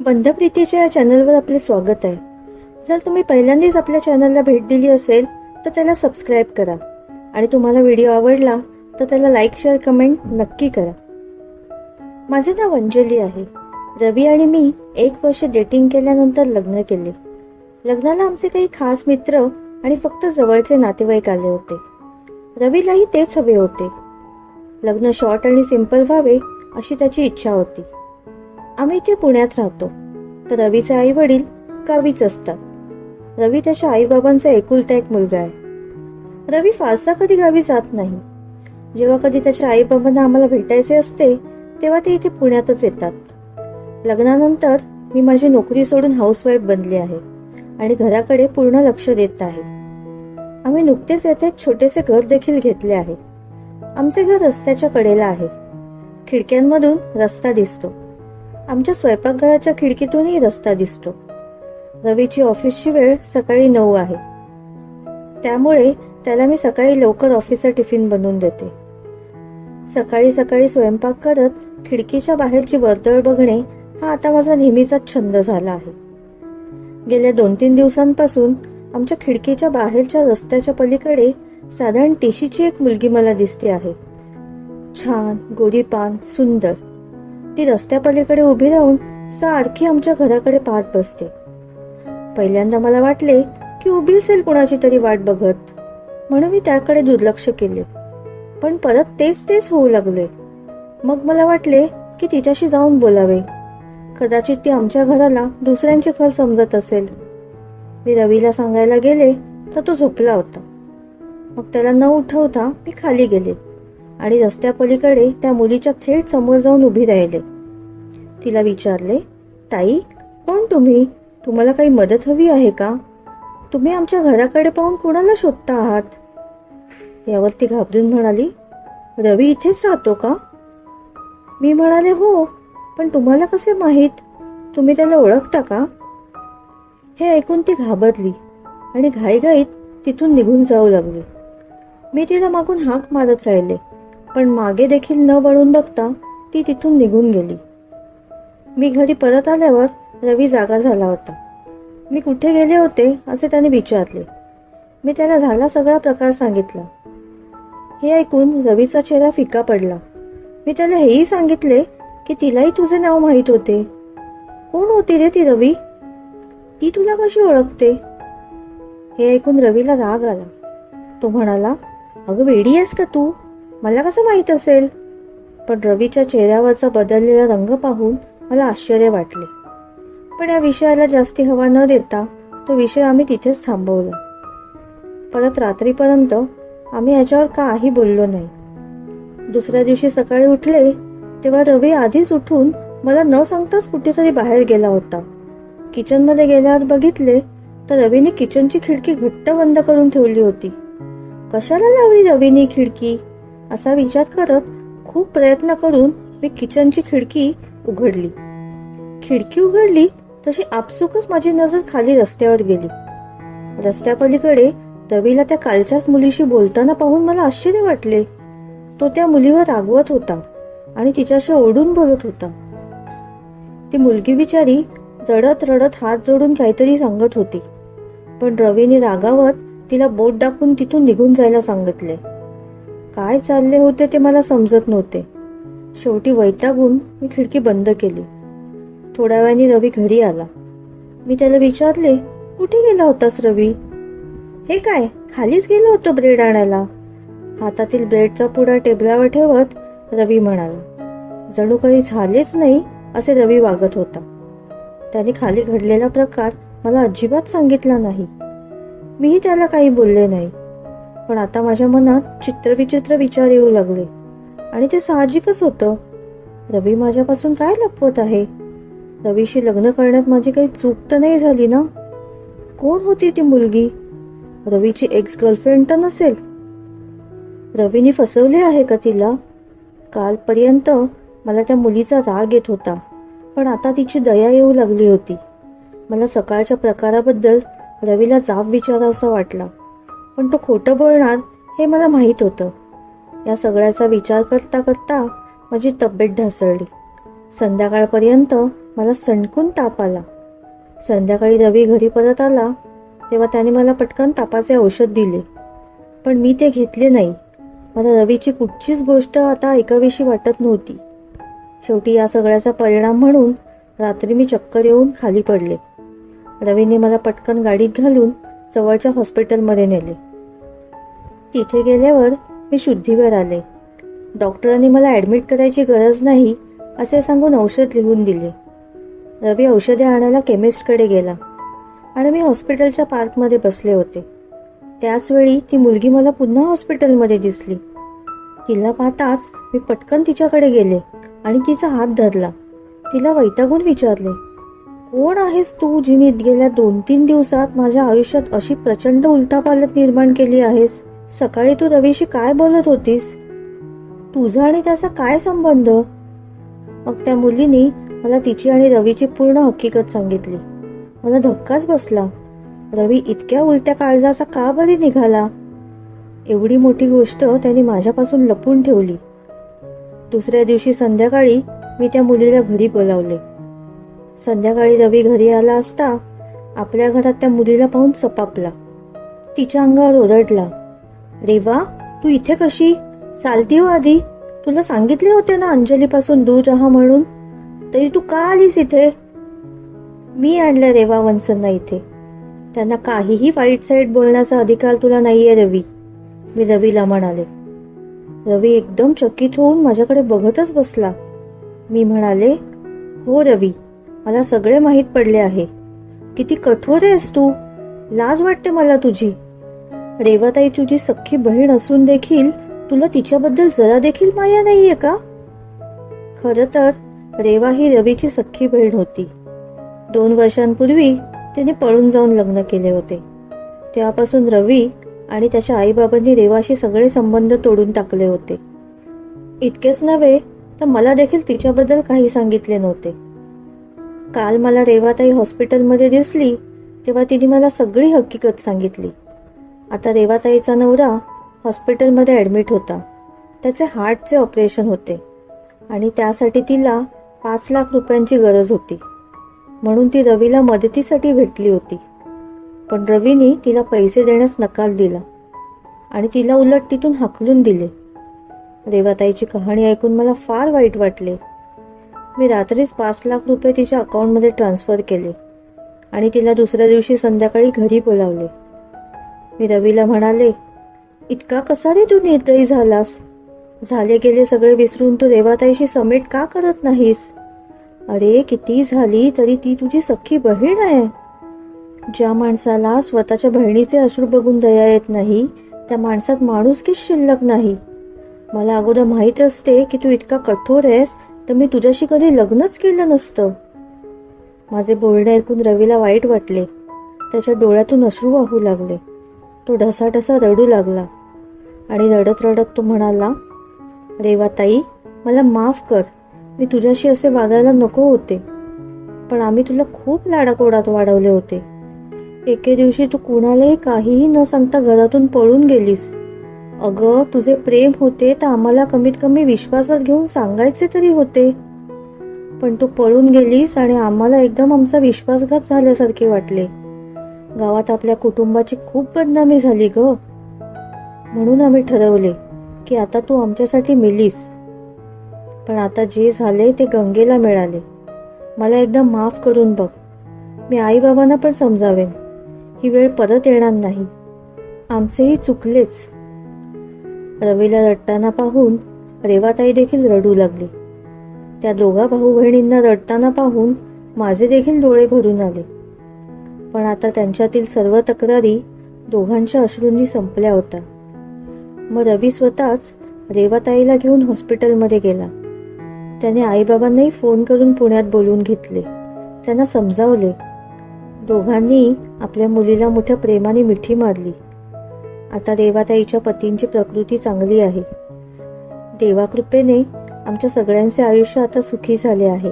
बंधप्रीतीच्या या चॅनलवर आपले स्वागत आहे. जर तुम्ही पहिल्यांदाच आपल्या चॅनलला भेट दिली असेल तर त्याला सबस्क्राईब करा. आणि तुम्हाला व्हिडिओ आवडला तर त्याला लाईक शेअर कमेंट नक्की करा. माझे नाव अंजली आहे. रवी आणि मी एक वर्ष डेटिंग केल्यानंतर लग्न केले. लग्नाला आमचे काही खास मित्र आणि फक्त जवळचे नातेवाईक आले होते. रवीलाही तेच हवे होते. लग्न शॉर्ट आणि सिंपल व्हावे अशी त्याची इच्छा होती. आम्ही इथे पुण्यात राहतो. तर रवीचे आई वडील गावीच असतात. रवी त्याच्या आई बाबांचा एकुलता एक मुलगा आहे. रवी फारसा कधी गावी जात नाही. जेव्हा कधी त्याच्या आई बाबांना आम्हाला भेटायचे असते तेव्हा ते इथे पुण्यातच येतात. लग्नानंतर मी माझी नोकरी सोडून हाऊसवाईफ बनली आहे आणि घराकडे पूर्ण लक्ष देत आहे. आम्ही नुकतेच येथे एक छोटेसे घर देखील घेतले आहे. आमचे घर रस्त्याच्या कडेला आहे. खिडक्यांमधून रस्ता दिसतो. आमच्या स्वयंपाकघराच्या खिडकीतूनही रस्ता दिसतो. रवीची ऑफिसची वेळ सकाळी नऊ आहे. त्यामुळे त्याला मी सकाळी लवकर ऑफिसचा टिफिन बनवून देते. सकाळी सकाळी स्वयंपाक करत खिडकीच्या बाहेरची वर्दळ बघणे हा आता माझा नेहमीचाच छंद झाला आहे. गेल्या दोन तीन दिवसांपासून आमच्या खिडकीच्या बाहेरच्या रस्त्याच्या पलीकडे साधारण टिशीची एक मुलगी मला दिसते आहे. छान गोरीपान सुंदर. ती रस्त्यापलीकडे उभी राहून सारखी आमच्या घराकडे पाहत बसते. पहिल्यांदा मला वाटले की उभी असेल कुणाची तरी वाट बघत. म्हणून मी त्याकडे दुर्लक्ष केले. पण परत तेच तेच होऊ लागले. मग मला वाटले की तिच्याशी जाऊन बोलावे. कदाचित ती आमच्या घराला दुसऱ्यांचे घर समजत असेल. मी रवीला सांगायला गेले तर तो झोपला होता. मग त्याला न उठवता मी खाली गेले. आणि रस्त्यापलीकडे त्या मुलीच्या थेट समोर जाऊन उभी राहिले. तिला विचारले ताई कोण तुम्ही? तुम्हाला काही मदत हवी आहे का? तुम्ही आमच्या घराकडे पाहून कोणाला शोधता आहात? यावर ती घाबरून म्हणाली रवी इथेच राहतो का? मी म्हणाले हो पण तुम्हाला कसे माहीत? तुम्ही त्याला ओळखता का? हे ऐकून ती घाबरली आणि घाईघाईत तिथून निघून जाऊ लागली. मी तिला मागून हाक मारत राहिले. पण मागे देखील न वळून बघता ती तिथून निघून गेली. मी घरी परत आल्यावर रवी जागा झाला होता. मी कुठे गेले होते असे त्याने विचारले. मी त्याला झाला सगळा प्रकार सांगितला. हे ऐकून रवीचा चेहरा फिका पडला. मी त्याला हेही सांगितले की तिलाही तुझे नाव माहीत होते. कोण होती रे ती रवी? ती तुला कशी ओळखते? हे ऐकून रवीला राग आला. तो म्हणाला अगं वेडी आहेस का तू? मला कसं माहीत असेल? पण रवीच्या चेहऱ्यावरचा बदललेला रंग पाहून मला आश्चर्य वाटले. पण या विषयाला जास्ती हवा न देता तो विषय आम्ही तिथेच थांबवला. परत रात्रीपर्यंत आम्ही याच्यावर काही बोललो नाही. दुसऱ्या दिवशी सकाळी उठले तेव्हा रवी आधीच उठून मला न सांगताच कुठेतरी बाहेर गेला होता. किचनमध्ये गेल्यावर बघितले तर रवीने किचनची खिडकी घट्ट बंद करून ठेवली होती. कशाला लावली रवीने खिडकी? असा विचार करत खूप प्रयत्न करून मी किचनची खिडकी उघडली. खिडकी उघडली तशी आपसुकच माझी नजर खाली रस्त्यावर गेली. रस्त्यापलीकडे रवीला त्या कालच्याच मुलीशी बोलताना पाहून मला आश्चर्य वाटले. तो त्या मुलीवर रागवत होता आणि तिच्याशी ओढून बोलत होता. ती मुलगी बिचारी रडत रडत हात जोडून काहीतरी सांगत होती. पण रवीने रागावत तिला बोट दाखवून तिथून निघून जायला सांगितले. काय चालले होते ते मला समजत नव्हते. शेवटी वैतागून मी खिडकी बंद केली. थोड्या वेळाने रवी घरी आला. मी त्याला विचारले कुठे गेला होतास रवी? हे काय खालीच गेलो होतो ब्रेड आणायला. हातातील ब्रेडचा पुडा टेबलावर ठेवत रवी म्हणाला जणू काही झालेच नाही असे रवी वागत होता. त्याने खाली घडलेला प्रकार मला अजिबात सांगितला नाही. मीही त्याला काही बोलले नाही. पण आता माझ्या मनात चित्रविचित्र विचार येऊ लागले. आणि ते साहजिकच होतं. रवी माझ्यापासून काय लपवत आहे? रवीशी लग्न करण्यात माझी काही चूक तर नाही झाली ना? कोण होती ती मुलगी? रवीची एक्स गर्लफ्रेंड तर नसेल. रवीने फसवले आहे का तिला? कालपर्यंत मला त्या मुलीचा राग येत होता पण आता तिची दया येऊ लागली होती. मला सकाळच्या प्रकाराबद्दल रवीला जाब विचारावासा वाटला. पण तो खोटं बोलणार हे मला माहीत होतं. या सगळ्याचा विचार करता करता माझी तब्येत ढासळली. संध्याकाळपर्यंत मला सणकून ताप आला. संध्याकाळी रवी घरी परत आला तेव्हा त्याने मला पटकन तापाचे औषध दिले. पण मी ते घेतले नाही. मला रवीची कुठचीच गोष्ट आता ऐकावीशी वाटत नव्हती. शेवटी या सगळ्याचा परिणाम म्हणून रात्री मी चक्कर येऊन खाली पडले. रवीने मला पटकन गाडीत घालून जवळच्या हॉस्पिटलमध्ये नेले. तिथे गेल्यावर मी शुद्धीवर आले. डॉक्टरांनी मला ॲडमिट करायची गरज नाही असे सांगून औषध लिहून दिले. रवी औषधे आणायला केमिस्टकडे गेला आणि मी हॉस्पिटलच्या पार्कमध्ये बसले होते. त्याचवेळी ती मुलगी मला पुन्हा हॉस्पिटलमध्ये दिसली. तिला पाहताच मी पटकन तिच्याकडे गेले आणि तिचा हात धरला. तिला वैतागून विचारले कोण आहेस तू जिने गेल्या दोन तीन दिवसात माझ्या आयुष्यात अशी प्रचंड उलथापालत निर्माण केली आहेस? सकाळी तू रवीशी काय बोलत होतीस? तुझा आणि त्याचा काय संबंध? मग त्या मुलीने मला तिची आणि रवीची पूर्ण हकीकत सांगितली. मला धक्काच बसला. रवी इतक्या उलट्या काळजाचा का बरी निघाला? एवढी मोठी गोष्ट त्याने माझ्यापासून लपून ठेवली. दुसऱ्या दिवशी संध्याकाळी मी त्या मुलीला घरी बोलावले. संध्याकाळी रवी घरी आला असता आपल्या घरात त्या मुलीला पाहून चपापला तिच्या अंगावर ओरडला. रेवा तू इथे कशी? चालती हो आधी. तुला सांगितले होते ना अंजलीपासून दूर राहा म्हणून. तरी तू का आलीस इथे? मी आणलं रेवा वंसना इथे. त्यांना काहीही वाईट साईड बोलण्याचा अधिकार तुला नाहीये रवी. मी रवीला म्हणाले. रवी एकदम चकित होऊन माझ्याकडे बघतच बसला. मी म्हणाले हो रवी मला सगळे माहीत पडले आहे. किती कठोर आहेस तू. लाज वाटते मला तुझी. रेवाताई तुझी सख्खी बहीण असून देखील तुला तिच्याबद्दल जरा देखील माया नाहीये का? खर तर रेवा ही रवीची सख्खी बहीण होती. दोन वर्षांपूर्वी तिने पळून जाऊन लग्न केले होते. तेव्हापासून रवी आणि त्याच्या आईबाबांनी रेवाशी सगळे संबंध तोडून टाकले होते. इतकेच नव्हे तर मला देखील तिच्याबद्दल काही सांगितले नव्हते. काल मला रेवाताई हॉस्पिटलमध्ये दिसली तेव्हा तिने मला सगळी हकीकत सांगितली. आता रेवाताईचा नवरा हॉस्पिटलमध्ये ॲडमिट होता. त्याचे हार्टचे ऑपरेशन होते. आणि त्यासाठी तिला पाच लाख रुपयांची गरज होती. म्हणून ती रवीला मदतीसाठी भेटली होती. पण रवीने तिला पैसे देण्यास नकार दिला. आणि तिला उलट तिथून हाकलून दिले. रेवाताईची कहाणी ऐकून मला फार वाईट वाटले. मी रात्रीच पाच लाख रुपये तिच्या अकाउंटमध्ये ट्रान्स्फर केले. आणि तिला दुसऱ्या दिवशी संध्याकाळी घरी बोलावले. मी रवीला म्हणाले इतका कसा रे तू निर्दयी झालास? झाले गेले सगळे विसरून तू रेवाताईशी समेट का करत नाहीस? अरे किती झाली तरी ती तुझी सख्खी बहीण आहे. ज्या माणसाला स्वतःच्या बहिणीचे अश्रू बघून दया येत नाही त्या माणसात माणूसकीच शिल्लक नाही. मला अगोदर माहीत असते की तू इतका कठोर आहेस तर मी तुझ्याशी कधी लग्नच केलं नसतं. माझे बोलणे ऐकून रवीला वाईट वाटले. त्याच्या डोळ्यातून अश्रू वाहू लागले. तो ढसाढसा रडू लागला. आणि रडत रडत तो म्हणाला रेवाताई मला माफ कर. मी तुझ्याशी असे वागायला नको होते. पण आम्ही तुला खूप लाडाकोडात वाढवले होते. एके दिवशी तू कुणालाही काहीही न सांगता घरातून पळून गेलीस. अगं तुझे प्रेम होते तर आम्हाला कमीत कमी विश्वासात घेऊन सांगायचे तरी होते. पण तू पळून गेलीस आणि आम्हाला एकदम आमचा विश्वासघात झाल्यासारखे वाटले. गावात आपल्या कुटुंबाची खूप बदनामी झाली ग. म्हणून आम्ही ठरवले की आता तू आमच्यासाठी मिलीस. पण आता जे झाले ते गंगेला मिळाले. मला एकदा माफ करून बघ. मी आईबाबांना पण समजावेन. ही वेळ परत येणार नाही. आमचेही चुकलेच. रवीला रडताना पाहून रेवाताई देखील रडू लागली. त्या दोघा भाऊ बहिणींना रडताना पाहून माझे देखील डोळे भरून आले. पण आता त्यांच्यातील सर्व तक्रारी दोघांच्या अश्रूंनी संपल्या होत्या. मग रवी स्वतःच रेवाताईला घेऊन हॉस्पिटलमध्ये गेला. त्याने आईबाबांनाही फोन करून पुण्यात बोलवून घेतले. त्यांना समजावले. दोघांनी आपल्या मुलीला मोठ्या प्रेमाने मिठी मारली. आता रेवाताईच्या पतींची प्रकृती चांगली आहे. देवाकृपेने आमच्या सगळ्यांचे आयुष्य आता सुखी झाले आहे.